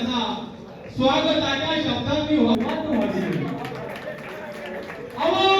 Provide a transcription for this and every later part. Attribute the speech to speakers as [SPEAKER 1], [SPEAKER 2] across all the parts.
[SPEAKER 1] વિચારના સ્વાગત આટલા શબ્દની હોવાનું હતું આવો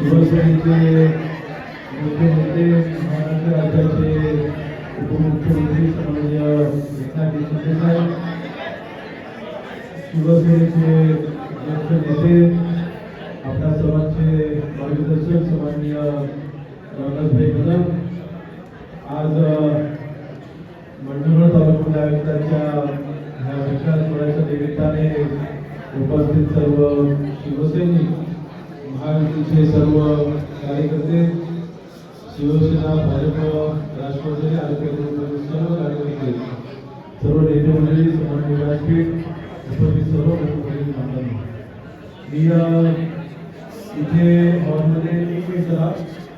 [SPEAKER 1] शिवसेनेचे मोठे नेते महाराष्ट्र राज्याचे उपमुख्यमंत्री सन्माननीय एकनाथ शिंदे साहेब शिवसेनेचे ज्येष्ठ नेते आपल्या सर्वांचे मार्गदर्शक सन्माननीय रामदासभाई कदम आज मंडळ तालुका आयुक्तांच्या निमित्ताने उपस्थित सर्व शिवसैनिक महायुतीचे सर्व कार्यकर्ते शिवसेना भाजप राष्ट्रवादी आरोग्य सर्व कार्यकर्ते सर्व नेते मंडळी सन्माननीय व्यासपीठ उपस्थित सर्व मंडळी मानतात मी इथे हॉलमध्ये एक मिनिट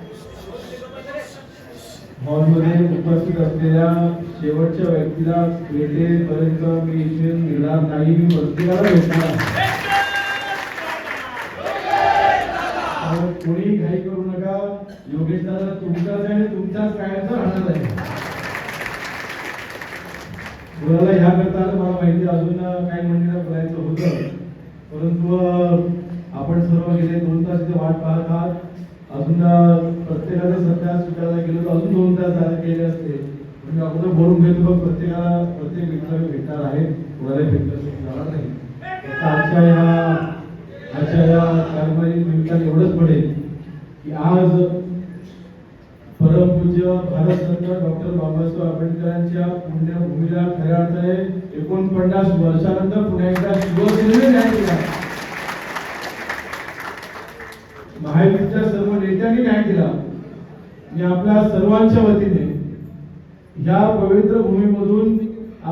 [SPEAKER 1] हॉलमध्ये उपस्थित असलेल्या शेवटच्या व्यक्तीला भेटेपर्यंत मी इथे मिळणार नाही मी प्रत्येकाला भेटणार आहे. कोणी घाई करू नका. योगेश दादा तुमचाच आणि तुमचाच कायमचा राहणार आहे. मुलाला ह्या करता आलं मला माहिती अजून काही मंडळीला बोलायचं होतं. परंतु आपण सर्व गेले दोन तास इथे वाट पाहत आहात. अजून अं, प्रत्येकाला सध्या स्वीकारायला गेलो तर अजून दोन तास झाले गेले असते. म्हणजे मी अगोदर बोलून घेतो बघ प्रत्येकाला प्रत्येक व्यक्तीला भेटणार आहे. कोणाला भेटणार जाणार नाही. आजच्या या आजच्या या कार्यक्रमाची निमित्ताने एवढंच पडेल की आज परमपूज्य भारतरत्न डॉक्टर बाबासाहेब आंबेडकरांच्या पुण्यभूमीला खऱ्या अर्थाने एकोणपन्नास वर्षानंतर पुन्हा एकदा शिवसेनेने न्याय दिला महायुतीच्या सर्व नेत्यांनी न्याय दिला. मी आपल्या सर्वांच्या वतीने या पवित्र भूमीमधून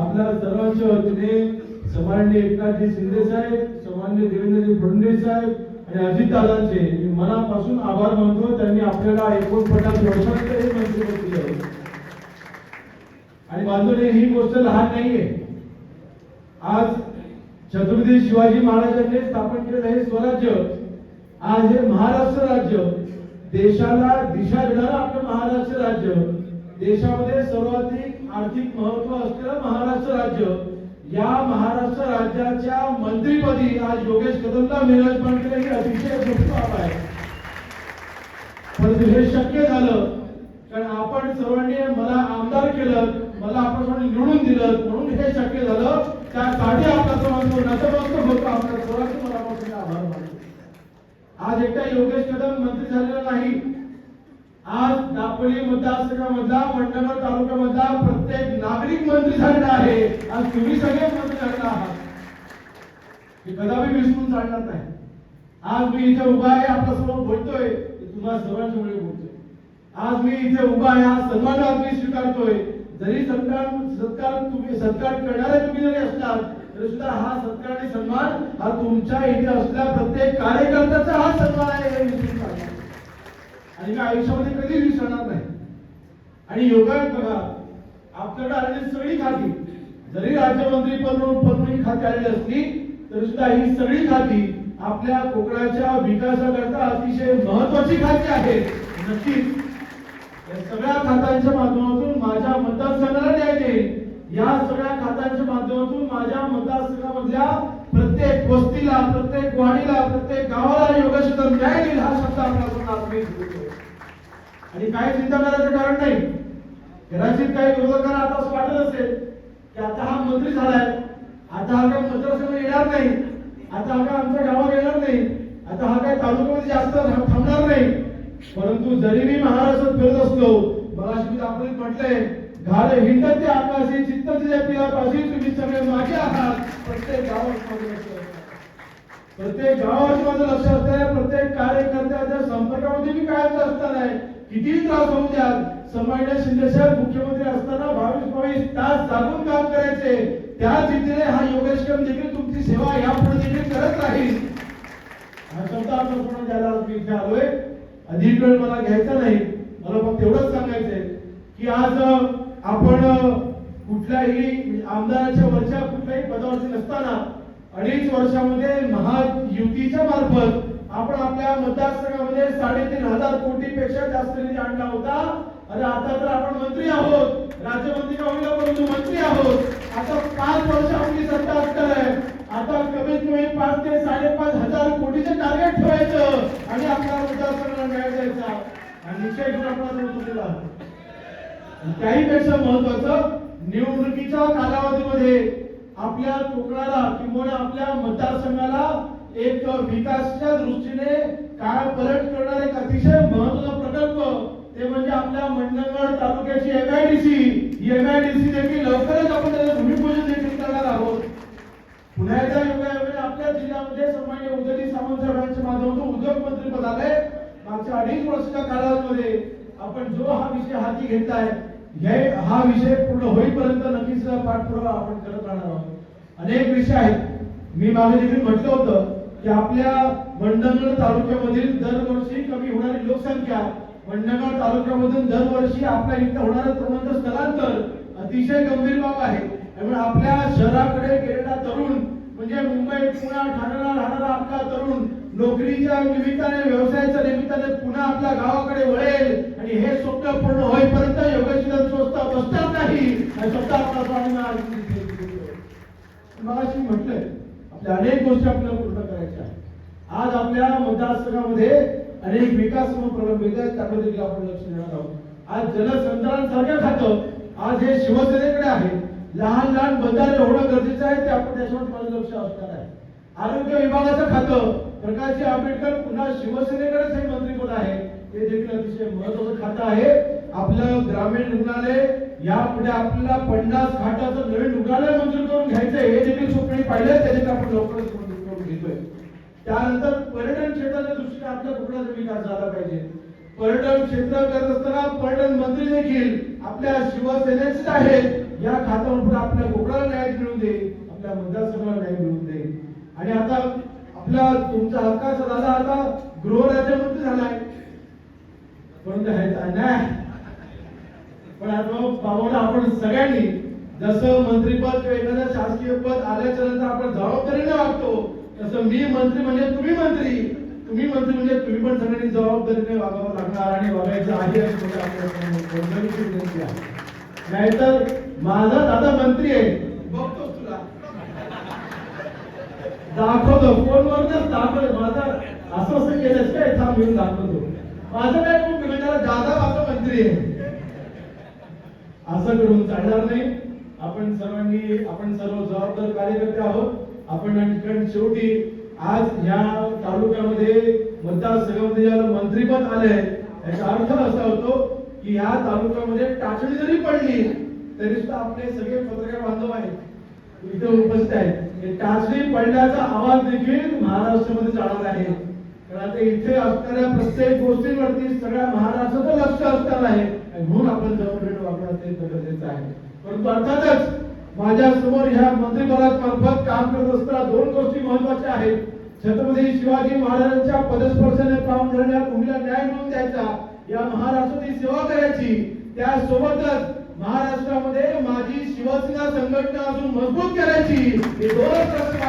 [SPEAKER 1] आपल्या सर्वांच्या वतीने समान्य एकनाथजी शिंदे साहेब समान्य देवेंद्रजी फडणवीस साहेब आणि अजितदादांचे मी मनापासून आभार मानतो. त्यांनी आपल्याला एकोणपन्नास वर्षानंतर हे दिलं आणि बांधवने ही गोष्ट लहान नाहीये. आज छत्रपती शिवाजी महाराजांनी स्थापन केलेलं हे स्वराज्य आज हे महाराष्ट्र राज्य देशाला दिशा देणारं आपलं महाराष्ट्र राज्य. देशामध्ये सर्वाधिक आर्थिक महत्त्व असलेलं महाराष्ट्र राज्य. या महाराष्ट्र राज्याच्या मंत्रीपदी आज योगेश कदमला विराजमान केलं ही अतिशय मोठी बाब आहे. परंतु हे शक्य झालं कारण आपण सर्वांनी मला आमदार केलं मला आपण सर्वांनी निवडून दिलं म्हणून हे शक्य झालं. त्यासाठी आपला सर्वांचं नतमस्तक होतो आपल्या सर्वांचे मनापासून आभार मानतो. आज एकटा योगेश कदम मंत्री झालेला नाही. आज दापोली मतदारसंघामधला मंडळ तालुक्यामधला प्रत्येक नागरिक मंत्री झालेला आहे. आज तुम्ही सगळे मंत्री झालेला आहात. मी कदापि विसरून चालणार नाही. आज मी इथे उभा आहे आपल्यासमोर बोलतोय तुम्हाला सर्वांच्या मुळे बोलतोय. आज मी इथे उभा आहे हा सन्मान आज मी स्वीकारतोय. जरी सत्कार सत्कार तुम्ही सत्कार करणारे तुम्ही जरी असलात तरी सुद्धा हा सत्कार आणि सन्मान हा तुमच्या इथे असल्या प्रत्येक कार्यकर्त्याचा हा सन्मान आहे हे विसरून चालणार आणि मी आयुष्यामध्ये कधीच विसरणार नाही. आणि योगायोग बघा आपल्याकडे आलेली सगळी खाती जरी राज्यमंत्री पद म्हणून खाती आलेली असली तरी सुद्धा ही सगळी खाती आपल्या कोकणाच्या विकासाकरता अतिशय महत्वाची खाती आहेत नक्कीच या सगळ्या खात्यांच्या माध्यमातून माझ्या मतदारसंघाला न्याय देईल. या सगळ्या खात्यांच्या का प्रत्येक वस्तीला प्रत्येक वाडीला प्रत्येक गावाला योगाशी न्याय देईल हा शब्द आपल्याला आणि काय चिंता करायचं कारण नाही. कदाचित काही विरोधकांना आता असं वाटत असेल की आता हा मंत्री झालाय आता हा काही मतदारसंघ येणार नाही आता हा काय आमच्या गावात येणार नाही आता हा काय तालुक्यामध्ये जास्त थांबणार नाही. परंतु जरी मी महाराष्ट्रात फिरत असलो मला मी दाखवत म्हटलंय घाले हिंडते ते आकाशी चित्त तुझ्या पिलापाशी तुम्ही सगळे मागे आहात. प्रत्येक गावात माझं लक्ष प्रत्येक गावात माझं लक्ष असतं प्रत्येक कार्यकर्त्याच्या संपर्कामध्ये मी कायमच असणार आहे कितीही त्रास होऊ द्या संभाजी शिंदेसाहेब मुख्यमंत्री असताना बावीस बावीस तास जागून काम करायचे. त्या चिंतेने हा योगेश कदम देखील तुमची सेवा यापुढे देखील करत राहील. हा शब्द आपण पूर्ण द्यायला मी इथे आलोय. अधिक वेळ मला घ्यायचा नाही. मला फक्त एवढंच सांगायचंय की आज आपण कुठल्याही आमदाराच्या वरच्या कुठल्याही पदावरती नसताना अडीच वर्षामध्ये महायुतीच्या मार्फत आपण आपल्या मतदारसंघामध्ये साडेतीन हजार कोटी पेक्षा जास्त निधी आणला होता. अरे आता तर आपण मंत्री आहोत. राज्यमंत्री का परंतु मंत्री आहोत. आता पाच वर्ष आपली सत्ता असणार आहे. आता कमीत कमी पाच ते साडेपाच हजार कोटीचं टार्गेट ठेवायचं आणि आपल्या मतदारसंघाला न्याय द्यायचा आणि निश्चय घेऊन आपण आता उतरलेलो आहोत त्याहीपेक्षा महत्वाचं निवडणुकीच्या कालावधीमध्ये आपल्या कोकणाला किंवा आपल्या मतदारसंघाला एक विकासच्या दृष्टीने काळ पलट करणारा एक अतिशय महत्त्वाचा प्रकल्प ते म्हणजे आपल्या मंडणगड तालुक्याची एमआयडीसी एमआयडीसी देखील लवकरच आपण त्याचं भूमिपूजन देखील करणार आहोत. पुन्हा एकदा योगायोगाने आपल्या जिल्ह्यामध्ये सन्मान्य उदयजी सामंत साहेबांच्या माध्यमातून उद्योग मंत्री पद आले मागच्या अडीच वर्षाच्या कालावधीमध्ये आपण जो हा विषय हाती घेतलाय हे हा विषय पूर्ण होईपर्यंत नक्कीच पाठपुरावा आपण करत राहणार आहोत. अनेक विषय आहेत. मी मागे देखील म्हटलं होतं की आपल्या मंडणगड तालुक्यामधील दरवर्षी कमी होणारी लोकसंख्या मंडणगड तालुक्यामधून दरवर्षी आपल्या इथं होणारं तरुणांचं स्थलांतर अतिशय गंभीर बाब आहे. त्यामुळे आपल्या शहराकडे गेलेला तरुण म्हणजे मुंबई पुणे ठाण्याला राहणारा आपला तरुण नोकरीच्या निमित्ताने व्यवसायाच्या निमित्ताने पुन्हा आपल्या गावाकडे वळेल. आणि हे स्वप्न पूर्ण होईपर्यंत योगेश्वर स्वस्त बसणार नाही. हा शब्द मगाशी म्हटलंय आपल्या अनेक गोष्टी आपल्याला पूर्ण करायच्या आज आपल्या मतदारसंघामध्ये अनेक विकास प्रलंबित आहेत. त्याकडे देखील आपण लक्ष देणार आहोत. आज जलसंधारण खातं आज हे शिवसेनेकडे आहे. लहान लहान बंधारे होणं गरजेचं आहे. ते आपण त्याच्यावर माझं लक्ष असणार आहे. आरोग्य विभागाचं खातं प्रकाशजी आंबेडकर पुन्हा शिवसेनेकडेच हे मंत्रीपद आहे? ते देखील अतिशय महत्वाचं खातं आहे. आपलं ग्रामीण रुग्णालय यापुढे आपल्याला पन्नास खाटाचं नवीन रुग्णालय मंजूर करून घ्यायचं हे देखील स्वप्न पाहिलं ते देखील आपण लवकरच मंजूर करून घेतोय. त्यानंतर पर्यटन क्षेत्राच्या दृष्टीने आपल्या रुग्णाचा विकास झाला पाहिजे. पर्यटन क्षेत्र करत असताना पर्यटन मंत्री देखील आपल्या शिवसेनेचे आहेत. या खात्यावर पुढे आपल्या कोकणाला न्याय मिळून देईल आपल्या मतदारसंघाला न्याय मिळवून दे. आणि आता आपला तुमचा हक्काचा दादा आता गृहराज्यमंत्री झालाय. पण नाही पण आता बाबाला आपण सगळ्यांनी जसं मंत्रीपद किंवा एखादं शासकीय पद आल्याच्यानंतर आपण जबाबदारीने वागतो तसं मी मंत्री म्हणजे तुम्ही मंत्री. तुम्ही मंत्री म्हणजे तुम्ही पण सगळ्यांनी जबाबदारीने वागावं लागणार आणि वागायचं आहे म्हणजे आपल्या विनंती आहे. नाहीतर माझा दादा मंत्री आहे. बघतो दाखवतो. फोनवरच दाखवतो माझा असं असं केलंस काय? थांब घेऊन दाखवतो. माझं काय खूप बिघडणार दादा माझा मंत्री आहे? असं करून चालणार नाही. आपण सर्वांनी आपण सर्व जबाबदार कार्यकर्ते आहोत. आपण कारण शेवटी आज ह्या तालुक्यामध्ये मतदारसंघामध्ये ज्याला मंत्रीपद आले याचा अर्थ असा होतो की ह्या तालुक्यामध्ये टाचणी जरी पडली तरी सुद्धा आपले सगळे पत्रकार बांधव आहेत. इथे उपस्थित आहेत. टाचणी पडल्याचा आवाज देखील महाराष्ट्रामध्ये जाणार आहे. कारण आता इथे असणाऱ्या प्रत्येक गोष्टींवरती सगळ्या महाराष्ट्राचं लक्ष असणार आहे. म्हणून आपण जबाबदारी वापरत ते गरजेचं आहे. परंतु अर्थातच माझ्यासमोर ह्या मंत्रिपदात मार्फत काम करत असताना दोन गोष्टी महत्त्वाच्या आहेत. छत्रपती शिवाजी महाराजांच्या पदस्पर्शाने पावन झालेल्या भूमीला न्याय मिळवून द्यायचा. या महाराष्ट्राची सेवा करायची. त्यासोबतच महाराष्ट्रामध्ये माझी शिवसेना संघटना अजून मजबूत करायची हे दोन प्रश्न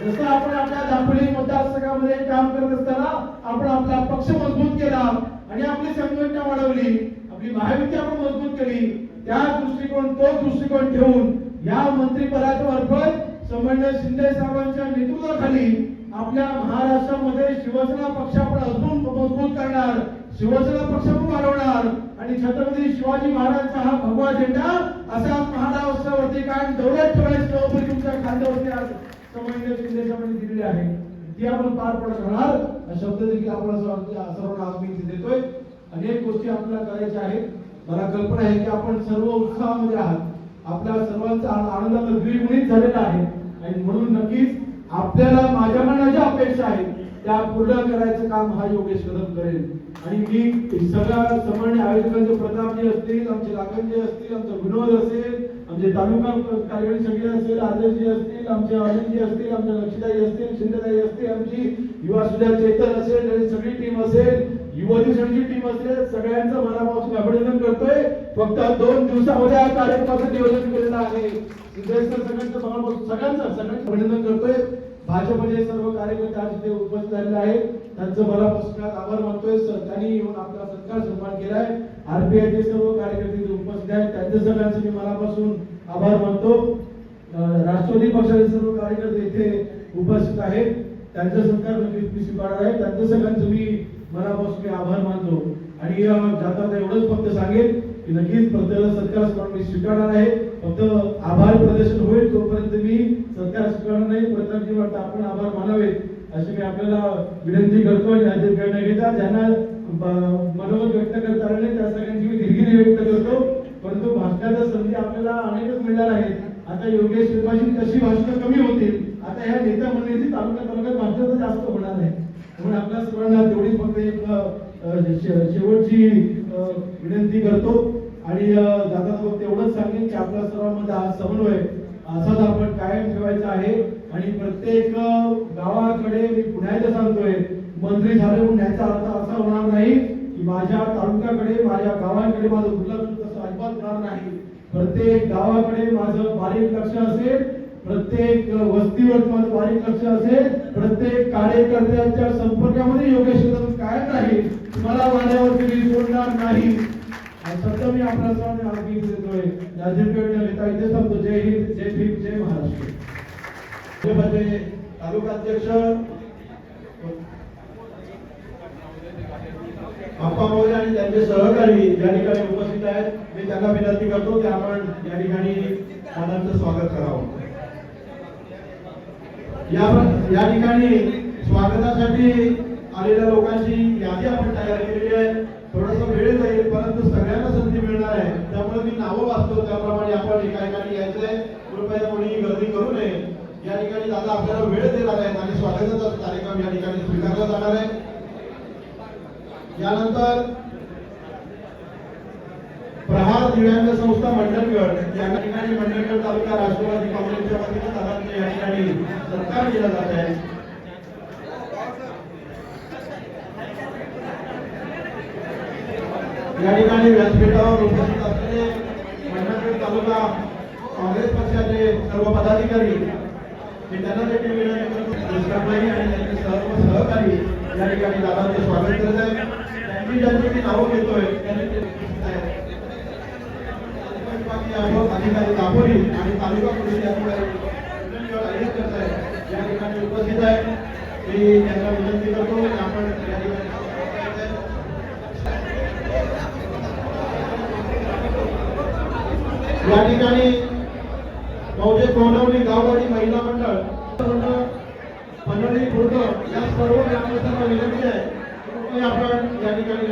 [SPEAKER 1] जसं आपण आपल्या दापोली मतदारसंघामध्ये काम करत असताना आपण आपला पक्ष मजबूत केला आणि आपली संघटना वाढवली आपली महायुती आपण मजबूत केली त्या दृष्टिकोन तो दृष्टिकोन ठेवून या मंत्रिपदाच्या मार्फत समन्वय शिंदे साहेबांच्या नेतृत्वाखाली आपल्या महाराष्ट्रामध्ये शिवसेना पक्ष आपण अजून मजबूत करणार शिवसेना पक्ष पण वाढवणार. आणि छत्रपती शिवाजी महाराजांचा हा भगवा झेंडा असा महाराष्ट्रावरती कारण दौऱ्यात ठेवण्याची जबाबदारी तुमच्या खांद्यावरती आज संबंध शिंदे साहेबांनी दिलेली आहे. ती आपण पार पडत राहणार. शब्द देखील आपण असं सर्वांना आज मी देतोय. अनेक गोष्टी आपल्याला करायच्या आहेत. मला कल्पना आहे की आपण सर्व उत्साहामध्ये आहात. आपल्या सर्वांचा आ- आनंदाचा द्विगुणित झालेला आहे. आणि म्हणून नक्कीच आपल्याला माझ्या मनाच्या अपेक्षा आहेत त्या पूर्ण करायचं काम हा योगेश कदम करेल. आणि मी सगळ्या समन्वय आयोजकांचे प्रतापजी असतील आमचे लाखनजी असतील आमचा विनोद असेल आमचे तालुका कार्यकारी सगळे असेल आदेशजी असतील आमचे अनिलजी असतील आमच्या लक्षीताई असतील शिंदेताई असतील आमची युवा सुद्धा चेतन असेल आणि सगळी टीम असेल युवती संघची टीम असेल सगळ्यांचं मनापासून अभिनंदन करतोय. फक्त दोन दिवसामध्ये हा कार्यक्रमाचं नियोजन केलेलं आहे. सगळ्यांचं सगळ्यांचं सगळ्यांचं अभिनंदन करतोय. भाजपचे सर्व कार्यकर्ते आज इथे उपस्थित झालेले आहेत. त्यांचं मनापासून आभार मानतोय त्यांनी येऊन आपला सत्कार सन्मान केलाय. आरपीआयचे सर्व कार्यकर्ते उपस्थित आहेत. त्यांच्या सगळ्यांचं मी मनापासून आभार मानतो. राष्ट्रवादी पक्षाचे सर्व कार्यकर्ते इथे उपस्थित आहेत. त्यांचा सत्कार नक्कीच मी स्वीकारणार आहे. त्यांच्या सगळ्यांचं मी मनापासून आभार मानतो. आणि जाता एवढंच फक्त सांगेल की नक्कीच प्रत्येकाला सरकार स्मरण मी स्वीकारणार आहे. फक्त आभार प्रदर्शन होईल तोपर्यंत मी सरकार स्वीकारणार नाही. प्रतापजी वाटतं आपण आभार मानावेत अशी मी आपल्याला विनंती करतो आणि अधिक वेळ घेता ज्यांना मनोगत व्यक्त करता आले नाही, त्या सगळ्यांची मी दिलगिरी व्यक्त करतो. परंतु भाषणाच्या संधी आपल्याला अनेकच मिळणार आहेत आता योगेश कृपाची तशी भाषणं कमी होतील? आता ह्या नेत्या मंडळीची तालुका तालुक्यात भाषण जास्त होणार आहे. म्हणून आपल्या सर्वांना तेवढी फक्त एक शेवटची विनंती करतो. आणि अ, जाता फक्त एवढंच सांगेन की आपल्या सर्वांमध्ये हा समन्वय असाच आपण कायम ठेवायचा आहे. आणि प्रत्येक गावाकडे मी पुन्हा एकदा सांगतोय मंत्री झाले म्हणून याचा अर्थ असा होणार नाही की माझ्या तालुक्याकडे माझ्या गावाकडे माझं दुर्लक्ष तसं अजिबात होणार नाही. प्रत्येक गावाकडे माझं बारीक लक्ष असेल प्रत्येक वस्तीवर माझं बारीक लक्ष असेल प्रत्येक कार्यकर्त्यांच्या संपर्कामध्ये योगेश कायम राहील. मला माझ्यावरती सोडणार नाही. आणि सध्या मी आपल्या सर्वांनी आरोग्य देतोय. राजकीय नेता इथे सांगतो जय हिंद जय भीम जय महाराष्ट्र. भाजपचे तालुका अध्यक्ष. अप्पा मोरे आणि त्यांचे सहकारी या ठिकाणी उपस्थित आहेत. मी त्यांना विनंती करतो की आपण या ठिकाणी दादांचं स्वागत करावं. या या ठिकाणी स्वागतासाठी आलेल्या लोकांची यादी आपण तयार केलेली आहे. थोडासा वेळ जाईल परंतु सगळ्यांना संधी मिळणार आहे. त्यामुळे मी नावं वाचतो त्याप्रमाणे आपण एका ठिकाणी यायचंय. कृपया कोणी गर्दी करू नये. या ठिकाणी दादा आपल्याला वेळ देणार आहेत आणि स्वागताचा कार्यक्रम या ठिकाणी स्वीकारला जाणार आहे. यानंतर प्रहार दिव्यांग संस्था मंडळगड या ठिकाणी मंडळगड तालुका राष्ट्रवादी काँग्रेसच्या वतीने दादांचा या ठिकाणी सत्कार केला जात आहे. या ठिकाणी व्यासपीठावर उपस्थित असलेले मंडळगड तालुका काँग्रेस पक्षाचे सर्व पदाधिकारी मी त्यांना देखील विनंती करतो कृष्णाबाई आणि त्यांचे सर्व सहकारी या ठिकाणी दादांचे स्वागत करत आहे त्यांनी ज्यांची मी नावं घेतोय त्यांनी अधिकारी दापोली आणि तालुका पोलीस अधिकारी करत आहे. या ठिकाणी उपस्थित आहे मी त्यांना विनंती करतो आपण या ठिकाणी मौजे कोंडवली गाववाडी महिला मंडळ मंडळ पंढरी खुर्द या सर्व
[SPEAKER 2] सर्व विनंती आहे की आपण या ठिकाणी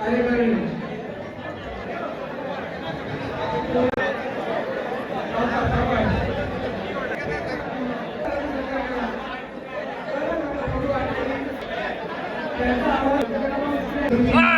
[SPEAKER 3] कार्यकारी.
[SPEAKER 4] दादा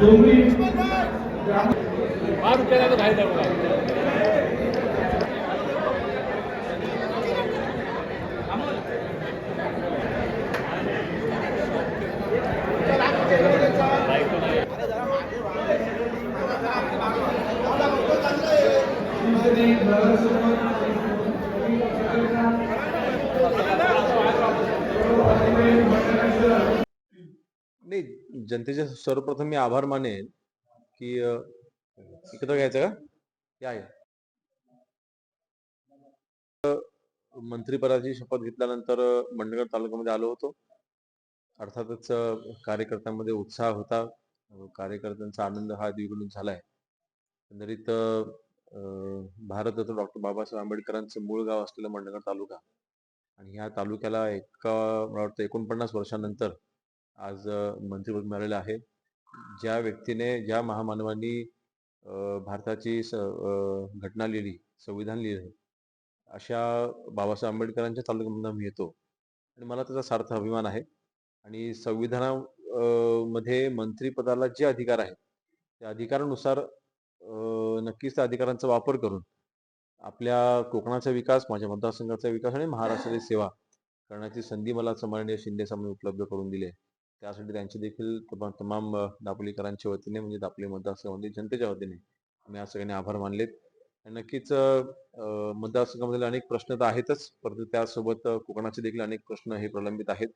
[SPEAKER 1] डोंगरी शिवसेने नगरसेवक
[SPEAKER 5] नाही जनतेचे सर्वप्रथम मी आभार मानेन की इकडं घ्यायचं का? या मंत्रीपदाची शपथ घेतल्यानंतर अ, मंडणगड तालुक्यामध्ये आलो होतो. अर्थातच कार्यकर्त्यांमध्ये उत्साह होता. कार्यकर्त्यांचा आनंद हा द्विगुणित झालाय. एकंदरीत भारत भारतरत्न डॉक्टर बाबासाहेब आंबेडकरांचं मूळ गाव असलेलं मंडणगड तालुका. आणि ह्या तालुक्याला एका मला वाटतं एकोणपन्नास वर्षानंतर आज मंत्रीपद मंत्रिपद मिळालेलं आहे. ज्या व्यक्तीने ज्या महामानवांनी भारताची स घटना लिहिली संविधान लिहिलं अशा बाबासाहेब आंबेडकरांच्या तालुक्यामधून मी येतो. आणि मला त्याचा सार्थ अभिमान आहे. आणि संविधाना मध्ये मंत्रिपदाला जे अधिकार आहेत त्या अधिकारानुसार नक्कीच त्या अधिकारांचा वापर करून आपल्या कोकणाचा विकास माझ्या मतदारसंघाचा विकास आणि महाराष्ट्राची सेवा करण्याची संधी मला समाननीय शिंदे साहेबांनी उपलब्ध करून दिली आहे. त्यासाठी त्यांचे देखील तमाम दापोलीकरांच्या वतीने म्हणजे दापोली मतदारसंघामध्ये जनतेच्या वतीने आम्ही या सगळ्यांनी आभार मानलेत. आणि नक्कीच मतदारसंघामधील अनेक प्रश्न तर आहेतच परंतु त्यासोबत कोकणाचे देखील अनेक प्रश्न हे प्रलंबित आहेत.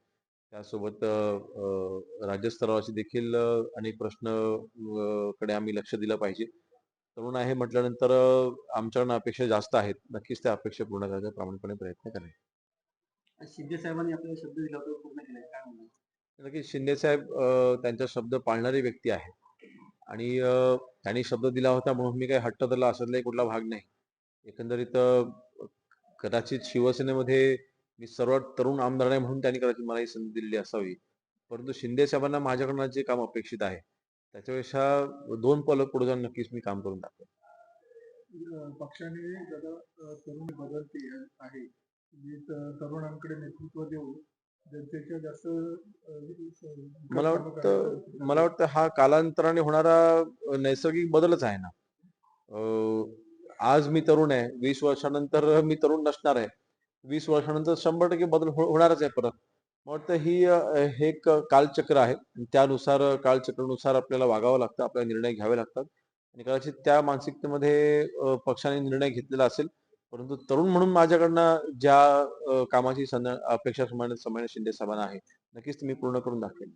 [SPEAKER 5] त्यासोबत अ, राज्यस्तरावरचे देखील अनेक प्रश्नकडे आम्ही लक्ष दिलं पाहिजे. तरुण आहे म्हटल्यानंतर आमच्याकडून अपेक्षा जास्त आहेत. नक्कीच त्या अपेक्षा पूर्ण करायचा प्रामाणिकपणे प्रयत्न करेन.
[SPEAKER 4] शिंदे साहेबांनी आपल्याला शब्द दिला होता पूर्ण केलाय काय नक्की
[SPEAKER 5] नक्कीच शिंदे साहेब त्यांचा शब्द पाळणारी व्यक्ती आहे. आणि त्यांनी शब्द दिला होता म्हणून मी काही हट्ट धरला असातलाही कुठला भाग नाही. एकंदरीत कदाचित शिवसेनेमध्ये मी सर्वात तरुण आमदार आहे म्हणून त्यांनी कदाचित मला ही संधी दिलेली असावी. परंतु शिंदे साहेबांना माझ्याकडनं जे काम अपेक्षित आहे त्याच्यापेक्षा दोन पल पुढे जाऊन नक्कीच मी काम करून
[SPEAKER 3] टाकतो पक्षाने तरुण बदलते आहे. तरुणांकडे नेतृत्व देऊन जनतेच्या जास्त
[SPEAKER 5] मला वाटतं मला वाटतं हा कालांतराने होणारा नैसर्गिक बदलच आहे ना. आज मी तरुण आहे वीस वर्षानंतर मी तरुण नसणार आहे. वीस वर्षानंतर शंभर टक्के बदल हो- होणारच आहे परत. वाटतं ही हे एक कालचक्र आहे. त्यानुसार कालचक्रानुसार आपल्याला वागावं लागतं आपल्याला निर्णय घ्यावे लागतात. आणि कदाचित त्या मानसिकतेमध्ये पक्षाने निर्णय घेतलेला असेल परंतु तरुण म्हणून माझ्याकडनं ज्या कामाची अपेक्षा समान समान शिंदे साहेबांना आहे नक्कीच मी पूर्ण करून दाखवेन.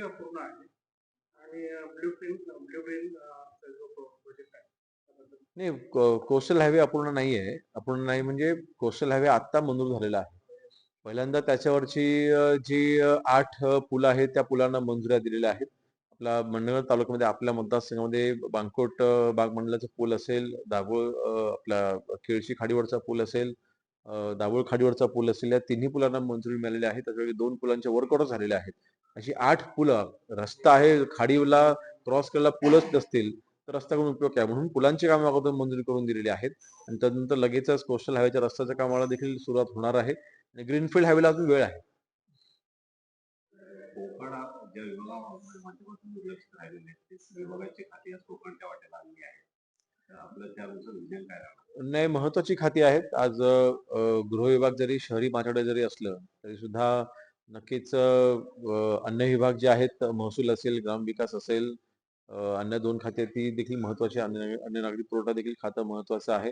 [SPEAKER 3] अपूर्ण आहे आणि
[SPEAKER 5] नाही कौ- कौशल हायवे अपूर्ण नाही आहे. अपूर्ण नाही म्हणजे कौशल हायवे आत्ता मंजूर झालेला आहे. पहिल्यांदा त्याच्यावरची जी आठ पुलं आहेत त्या पुलांना मंजुऱ्या दिलेल्या आहेत. आपला मंडळ तालुक्यामध्ये आपल्या मतदारसंघामध्ये बांकोट बाग मंडळाचा पूल असेल दाभोळ आपला केळशी खाडीवरचा पूल असेल दाभोळ खाडीवरचा पूल असेल या तिन्ही पुलांना मंजुरी मिळालेली आहे. त्याच्यापैकी दोन पुलांचे वर्कआउट झालेले आहेत. अशी आठ पुलं रस्ता आहे खाडीला क्रॉस करायला पुलच नसतील तर रस्ता करून उपयोग काय? म्हणून पुलांची काम अगोदर मंजुरी करून दिलेली आहेत. आणि त्यानंतर लगेचच कोस्टल हायवेच्या रस्त्याच्या कामाला देखील सुरुवात होणार आहे. आणि ग्रीनफील्ड हायवेला अजून वेळ आहे.
[SPEAKER 6] माध्यमातून दुर्लक्षित राहिलेले ते विभागाची खाती आज कोकणच्या वाट्याला
[SPEAKER 5] नाही महत्वाची खाती आहेत. आज गृह विभाग जरी शहरी माझ्याकडे जरी असलं तरी सुद्धा नक्कीच अन्य अन्न विभाग जे आहेत महसूल असेल ग्रामविकास असेल अन्य दोन खाते ती देखील महत्वाची. अन्न नागरी नागरिक पुरवठा देखील खातं महत्वाचं आहे.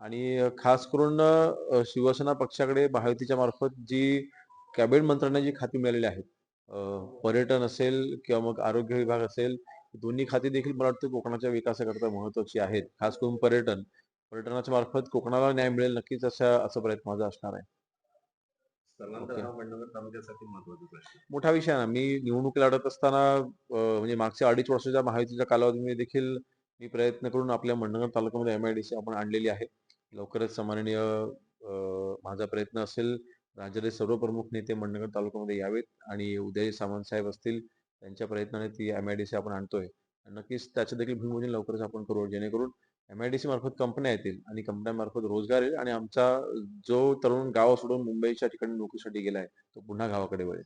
[SPEAKER 5] आणि खास करून शिवसेना पक्षाकडे महायुतीच्या मार्फत जी कॅबिनेट मंत्र्यांना जी खाती मिळालेली आहेत पर्यटन असेल किंवा मग आरोग्य विभाग असेल दोन्ही खाती देखील मला वाटतं कोकणाच्या विकासाकरता महत्वाची आहेत. खास करून पर्यटन. पर्यटनाच्या मार्फत कोकणाला न्याय मिळेल नक्कीच अशा असा प्रयत्न माझा असणार आहे. मोठा विषय आहे ना. मी निवडणूक लढत असताना म्हणजे मागच्या अडीच वर्षाच्या महायुतीच्या कालावधीमध्ये देखील मी प्रयत्न करून आपल्या मंडणगड तालुक्यामध्ये एम आय डी सी आपण आणलेली आहे. लवकरच सन्माननीय माझा प्रयत्न असेल. राज्यातील सर्व प्रमुख नेते मंडणगड तालुक्यामध्ये यावेत आणि उदय सामंत साहेब असतील त्यांच्या प्रयत्नाने ती एम आय डी सी आपण आणतोय. नक्कीच त्याचं देखील भूमिपूजन लवकरच आपण करू. जेणेकरून एम आय डी सी मार्फत कंपन्या येतील आणि कंपन्यांमार्फत रोजगार येईल आणि आमचा जो तरुण गाव सोडून मुंबईच्या ठिकाणी नोकरीसाठी गेलाय तो पुन्हा गावाकडे वळेल.